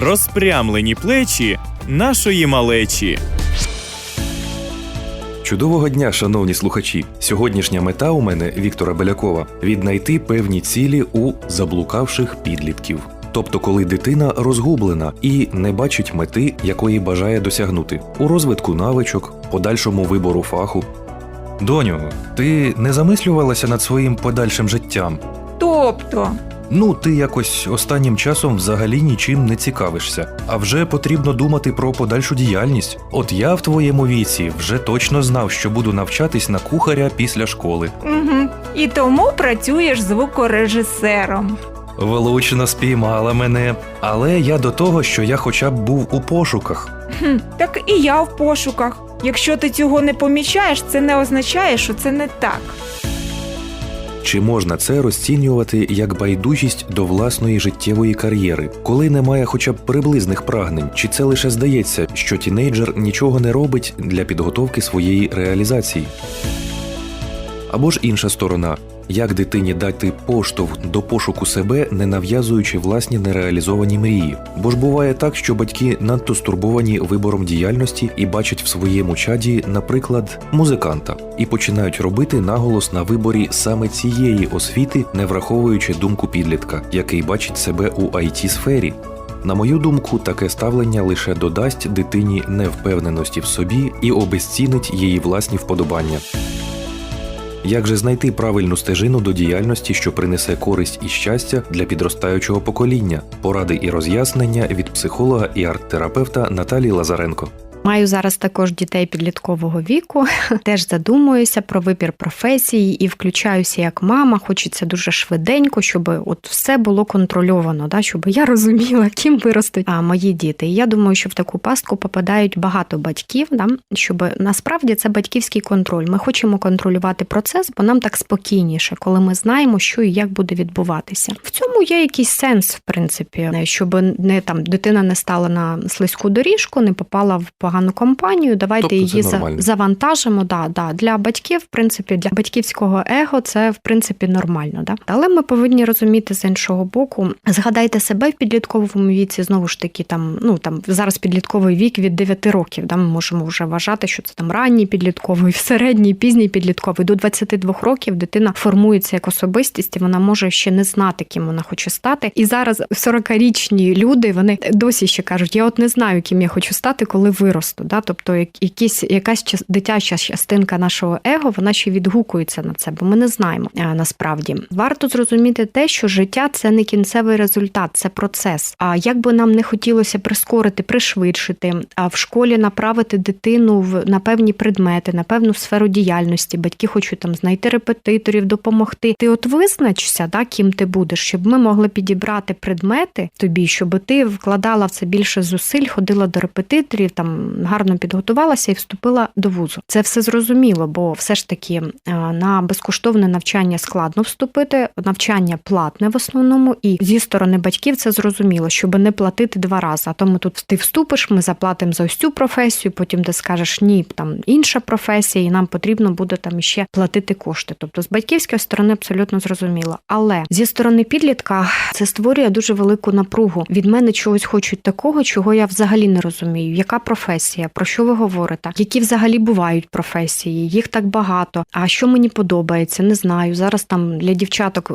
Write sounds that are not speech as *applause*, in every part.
розпрямлені плечі нашої малечі. Чудового дня, шановні слухачі! Сьогоднішня мета у мене Віктора Белякова віднайти певні цілі у заблукавших підлітків. Тобто, коли дитина розгублена і не бачить мети, якої бажає досягнути, у розвитку навичок, подальшому вибору фаху. Доню, ти не замислювалася над своїм подальшим життям? Тобто, Ну, ти якось останнім часом взагалі нічим не цікавишся, а вже потрібно думати про подальшу діяльність. От я в твоєму віці вже точно знав, що буду навчатись на кухаря після школи. угу. і тому працюєш звукорежисером. Влучно спіймала мене, але я до того, що я хоча б був у пошуках. Хм, так і я в пошуках. Якщо ти цього не помічаєш, це не означає, що це не так. Чи можна це розцінювати як байдужість до власної життєвої кар'єри, коли немає хоча б приблизних прагнень? Чи це лише здається, що тінейджер нічого не робить для підготовки своєї реалізації? Або ж інша сторона, як дитині дати поштовх до пошуку себе, не нав'язуючи власні нереалізовані мрії? Бо ж буває так, що батьки надто стурбовані вибором діяльності і бачать в своєму чаді, наприклад, музиканта, і починають робити наголос на виборі саме цієї освіти, не враховуючи думку підлітка, який бачить себе у it сфері. На мою думку, таке ставлення лише додасть дитині невпевненості в собі і обезцінить її власні вподобання. Як же знайти правильну стежину до діяльності, що принесе користь і щастя для підростаючого покоління? Поради і роз'яснення від психолога і арт-терапевта Наталії Лазаренко. Маю зараз також дітей підліткового віку, *laughs* теж задумуюся про вибір професії і включаюся як мама. Хочеться дуже швиденько, щоб от все було контрольовано, да, щоб я розуміла, *laughs* ким виростуть мої діти. І я думаю, що в таку пастку попадають багато батьків, да, щоб насправді це батьківський контроль. Ми хочемо контролювати процес, бо нам так спокійніше, коли ми знаємо, що і як буде відбуватися. В цьому є якийсь сенс, в принципі, щоб не там дитина не стала на слизьку доріжку, не попала в погану компанію. Давайте Тобто її за- нормально. завантажимо. Да, да. Для батьків, в принципі, для батьківського его це в принципі нормально. Да? Але ми повинні розуміти з іншого боку. Згадайте себе в підлітковому віці, знову ж таки, там ну там зараз підлітковий вік від 9 років. Да? Ми можемо вже вважати, що це там ранній підлітковий, *laughs* середній, пізній підлітковий. До 22 років дитина формується як особистість, і вона може ще не знати, ким вона хоче стати. І зараз 40-річні люди вони досі ще кажуть: я от не знаю, ким я хочу стати, коли виросту. Да? Тобто, як- якісь якась час- дитяча частинка нашого его, вона ще відгукується на це, бо ми не знаємо а, насправді. Варто зрозуміти те, що життя це не кінцевий результат, це процес. А як би нам не хотілося прискорити, пришвидшити, а в школі направити дитину в на певні предмети, на певну сферу діяльності, батьки хочуть там знайти репетиторів, допомогти. Ти от визначся, да, ким ти будеш, щоб ми могли підібрати предмети тобі, щоб ти вкладала в це більше зусиль, ходила до репетиторів, там гарно підготувалася і вступила до вузу. Це все зрозуміло, бо все ж таки на безкоштовне навчання складно вступити. Навчання платне в основному, і зі сторони батьків це зрозуміло, щоб не платити два рази. А тому тут ти вступиш, ми заплатимо за ось цю професію, потім ти скажеш ні, там інша професія, і нам потрібно буде там іще платити кошти. Тобто з батьківської сторони абсолютно зрозуміло. Але зі сторони підлітка це створює дуже велику напругу. Від мене чогось хочуть такого, чого я взагалі не розумію. Яка професія? Про що ви говорите? Які взагалі бувають професії? Їх так багато. А що мені подобається? Не знаю. Зараз там для дівчаток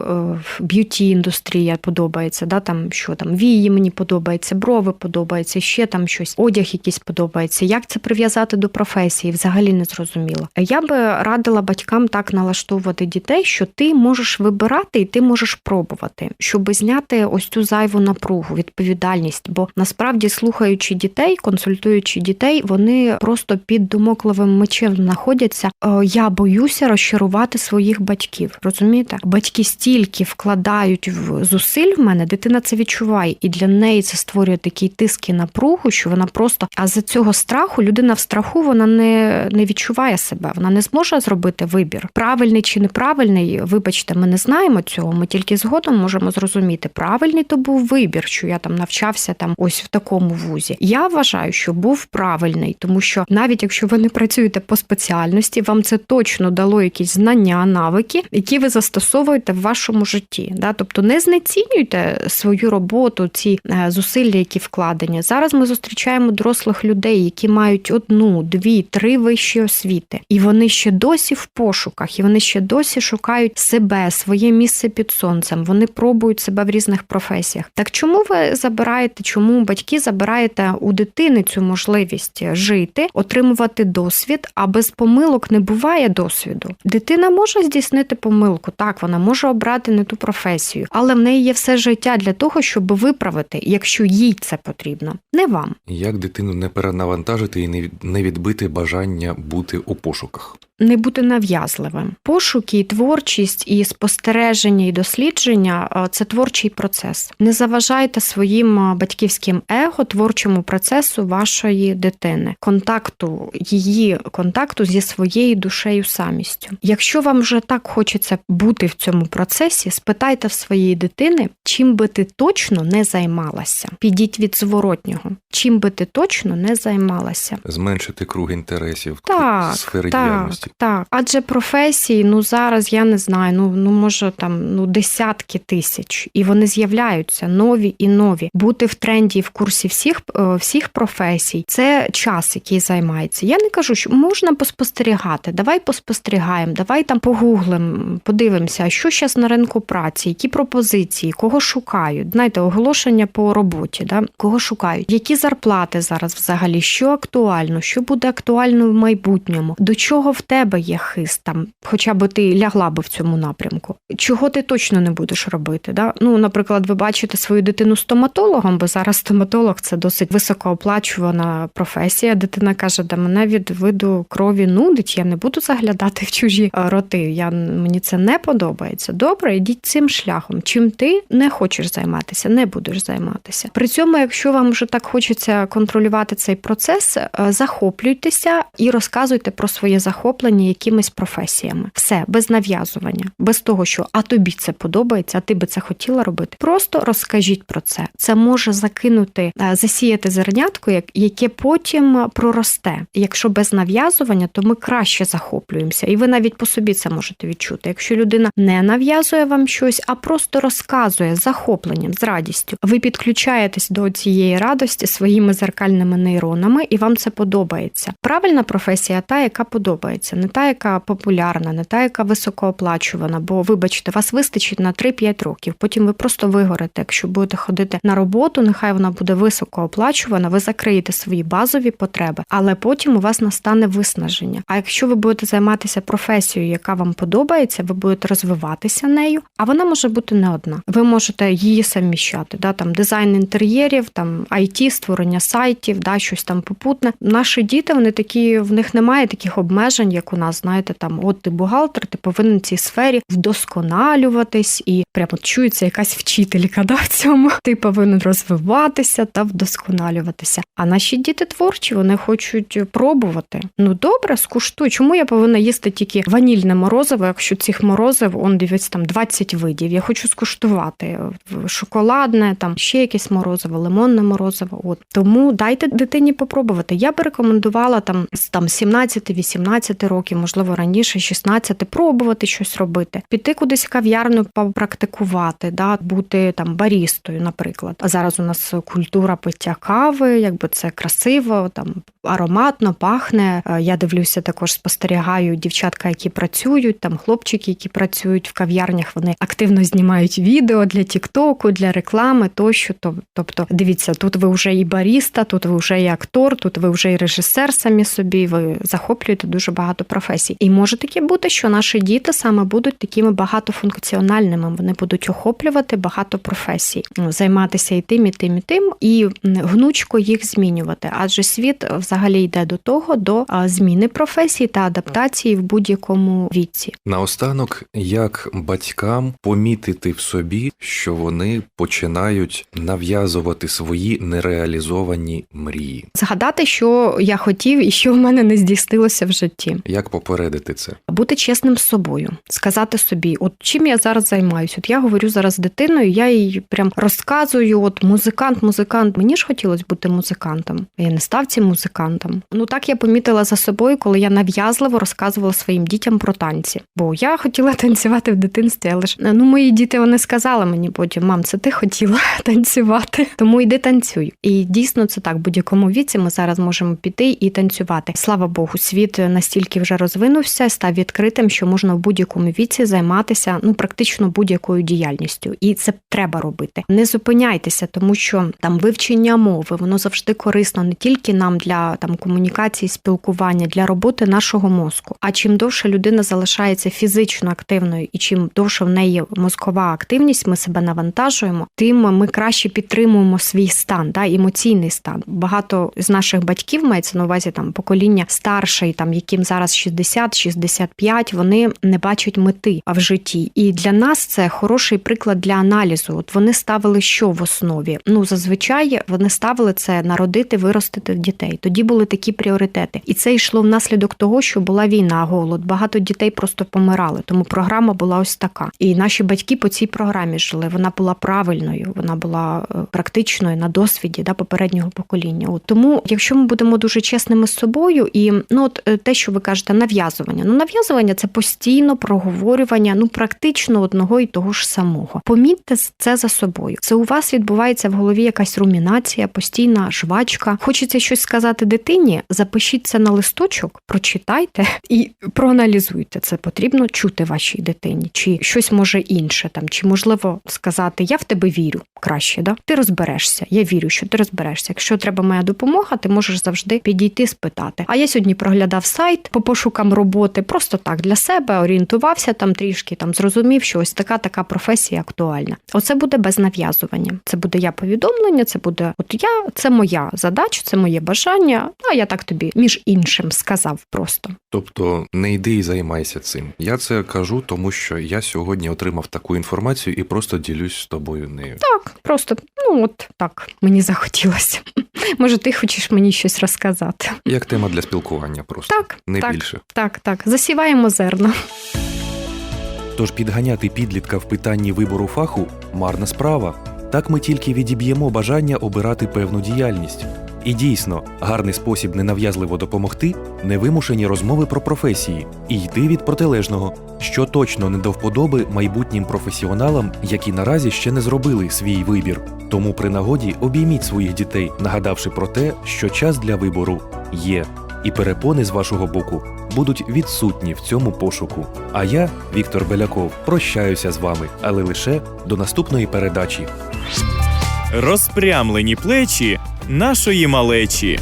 б'юті індустрія подобається. Да, там що там вії мені подобається, брови подобається, ще там щось, одяг якийсь подобається. Як це прив'язати до професії? Взагалі не зрозуміло. Я би радила батькам так налаштовувати дітей, що ти можеш вибирати і ти можеш пробувати, щоб зняти ось цю зайву напругу, відповідальність. Бо насправді слухаючи дітей, консультуючи дітей, вони просто під домокловим мечем знаходяться. Е, Я боюся розчарувати своїх батьків. Розумієте? Батьки стільки вкладають в зусиль в мене, дитина це відчуває, і для неї це створює такий тиск і напругу, що вона просто а за цього страху людина в страху вона не, не відчуває себе, вона не зможе зробити вибір. Правильний чи неправильний, вибачте, ми не знаємо цього. Ми тільки згодом можемо зрозуміти, правильний то був вибір, що я там навчався там ось в такому вузі. Я вважаю, що був правильний, тому що навіть якщо ви не працюєте по спеціальності, вам це точно дало якісь знання, навики, які ви застосовуєте в вашому житті. Да? Тобто не знецінюйте свою роботу, ці е, зусилля, які вкладені. Зараз ми зустрічаємо дорослих людей, які мають одну, дві, три вищі освіти, і вони ще досі в пошуках, і вони ще досі шукають себе, своє місце під сонцем. Вони пробують себе в різних професіях. Так чому ви забираєте, чому батьки забираєте у дитини цю можливість жити, отримувати досвід? А без помилок не буває досвіду. Дитина може здійснити помилку, так вона може обрати не ту професію, але в неї є все життя для того, щоб виправити, якщо їй це потрібно, не вам. Як дитину не перенавантажити і не відбити бажання бути у пошуках? Не бути нав'язливим. Пошуки, і творчість і спостереження і дослідження е, це творчий процес. Не заважайте своїм е, батьківським его творчому процесу вашої дитини, контакту її контакту зі своєю душею самістю. Якщо вам вже так хочеться бути в цьому процесі, спитайте в своєї дитини, чим би ти точно не займалася. Підіть від зворотнього, чим би ти точно не займалася. Зменшити круг інтересів Так, сфери так, діяльності. Так. Адже професії, ну зараз я не знаю, ну ну може там ну десятки тисяч, і вони з'являються нові і нові. Бути в тренді і в курсі всіх е, всіх професій це час, який займається. Я не кажу, що можна поспостерігати. Давай поспостерігаємо, давай там погуглим, подивимося, що зараз на ринку праці, які пропозиції, кого шукають. Знаєте, оголошення по роботі, да? кого шукають, які зарплати зараз взагалі, що актуально, що буде актуально в майбутньому, до чого в тебе є хист там, хоча б ти лягла би в цьому напрямку. Чого ти точно не будеш робити? Да? Ну, наприклад, ви бачите свою дитину стоматологом, бо зараз стоматолог це досить високооплачувана професія. Дитина каже, да мене від виду крові нудить, я не буду заглядати в чужі е, роти. Я мені це не подобається. Добре, йдіть цим шляхом. Чим ти не хочеш займатися, не будеш займатися. При цьому, якщо вам вже так хочеться контролювати цей процес, е, захоплюйтеся і розказуйте про своє захоплення якимись професіями. Все без нав'язування, без того, що а тобі це подобається, а ти би це хотіла робити. Просто розкажіть про це. Це може закинути, е, засіяти зернятко, яке потім проросте. Якщо без нав'язування, то ми краще захоплюємося, і ви навіть по собі це можете відчути. Якщо людина не нав'язує вам щось, а просто розказує з захопленням, з радістю, ви підключаєтесь до цієї радості своїми зеркальними нейронами, і вам це подобається. Правильна професія та, яка подобається, не та, яка популярна, не та, яка високооплачувана. Бо, вибачте, вас вистачить на 3-5 років. Потім ви просто вигорите. Якщо будете ходити на роботу, нехай вона буде високооплачувана, ви закриєте свої базові потреби, але потім у вас настане виснаження. А якщо ви будете займатися професією, яка вам подобається, ви будете розвиватися нею, а вона може бути не одна. Ви можете її саміщати, да, там дизайн інтер'єрів, там IT, створення сайтів, да, щось там попутне. Наші діти, вони такі, в них немає таких обмежень, як у нас, знаєте, там от ти бухгалтер, ти повинен в цій сфері вдосконалюватись, і прямо чується якась вчителька *laughs* да, в цьому. Ти повинен розвиватися та вдосконалюватися. А наші діти творчі, вони хочуть пробувати. Ну добре, скуштуй. Чому я повинна їсти тільки ванільне морозиво, якщо цих морозив, он дивиться там 20 видів. Я хочу скуштувати шоколадне, там ще якесь морозиво, лимонне морозиво. От тому дайте дитині попробувати. Я би рекомендувала там там 17-18 років, можливо, раніше, 16, пробувати щось робити, піти кудись кав'ярню попрактикувати, да, бути там барістою, наприклад. А зараз у нас культура пиття кави, якби це красиво, там ароматно, пахне. Е, Я дивлюся, також спостерігаю дівчатка, які працюють, там хлопчики, які працюють в кав'ярнях, вони активно знімають відео для Тіктоку, для реклами тощо. То- Тобто, дивіться, тут ви вже і баріста, тут ви вже і актор, тут ви вже і режисер самі собі. Ви захоплюєте дуже багато професій. І може таке бути, що наші діти саме будуть такими багатофункціональними. Вони будуть охоплювати багато професій, займатися і тим, і тим, і тим, і гнучко їх змінювати. Адже світ взагалі йде до того, до зміни професій та адаптації в будь-якому віці. Наостанок, як батькам помітити в собі, що вони починають нав'язувати свої нереалізовані мрії? Згадати, що я хотів і що в мене не здійснилося в житті. Як попередити це? Бути чесним з собою, сказати собі, от чим я зараз займаюся. От я говорю зараз з дитиною, я їй прям розказую: от музикант, музикант. Мені ж хотілося бути музикантом. Я не став цим музикантом. Ну так я помітила за собою, коли я нав'язливо розказувала своїм дітям про танці. Бо я хотіла *laughs* танцювати в дитинстві, але ж ну мої діти вони сказали мені потім, мам, це ти хотіла *laughs* танцювати, тому йди танцюй. І дійсно це так. Будь-якому віці ми зараз можемо піти і танцювати. Слава Богу, світ настільки вже розвинувся, став відкритим, що можна в будь-якому віці займатися ну практично будь-якою діяльністю, і це треба робити. Не зупиняйтеся, тому що там вивчення мови воно завжди корисно не тільки нам для там комунікації, спілкування, для роботи нашого мозку. А чим довше людина залишається фізично активною, і чим довше в неї мозкова активність, ми себе навантажуємо, тим ми краще підтримуємо свій стан, да, емоційний стан. Багато з наших батьків мається на увазі там покоління старше, там яким зараз 60-65, вони не бачать мети в житті. І для нас це хороший приклад для аналізу. От вони ставили що в основі? Ну зазвичай вони ставили це народити, виростити дітей. Тоді були такі пріоритети, і це йшло внаслідок того, що була війна, голод. Багато дітей просто помирали. Тому програма була ось така. І наші батьки по цій програмі жили. Вона була правильною, вона була е, практичною на досвіді да, попереднього покоління. От тому, якщо ми будемо дуже чесними з собою, і ну от е, те, що ви кажете, нав'язування. Ну нав'язування це постійно проговорювання, ну практично одного і того ж самого. Помітьте це за собою. Це у вас відбувається в голові якась румінація, постійна жвачка. Хочеться щось сказати дитині. Запишіть це на листочок, прочитайте і проаналізуйте. Це потрібно чути вашій дитині, чи щось може інше там, чи можливо сказати Я в тебе вірю краще. Да? Ти розберешся. Я вірю, що ти розберешся. Якщо треба моя допомога, ти можеш завжди підійти спитати. А я сьогодні проглядав сайт по пошукам роботи, просто так для себе орієнтувався там трішки, там зрозумів, що ось така така професія актуальна. Оце буде без нав'язування. Це буде я повідомлення, це буде от я, це моя задача, це моє бажання. А я так тобі між іншим сказав просто. Тобто не йди і займайся цим. Я це кажу, тому що я сьогодні отримав таку інформацію і просто ділюсь з тобою нею. Так, просто ну от так мені захотілося. Може, ти хочеш мені щось розказати? Як тема для спілкування, просто Так, не так. більше. Так, так, засіваємо зерна. Тож підганяти підлітка в питанні вибору фаху марна справа. Так ми тільки відіб'ємо бажання обирати певну діяльність. І дійсно, гарний спосіб ненав'язливо допомогти невимушені розмови про професії і йти від протилежного, що точно не до вподоби майбутнім професіоналам, які наразі ще не зробили свій вибір. Тому при нагоді обійміть своїх дітей, нагадавши про те, що час для вибору є, і перепони з вашого боку будуть відсутні в цьому пошуку. А я, Віктор Беляков, прощаюся з вами, але лише до наступної передачі. Розпрямлені плечі нашої малечі.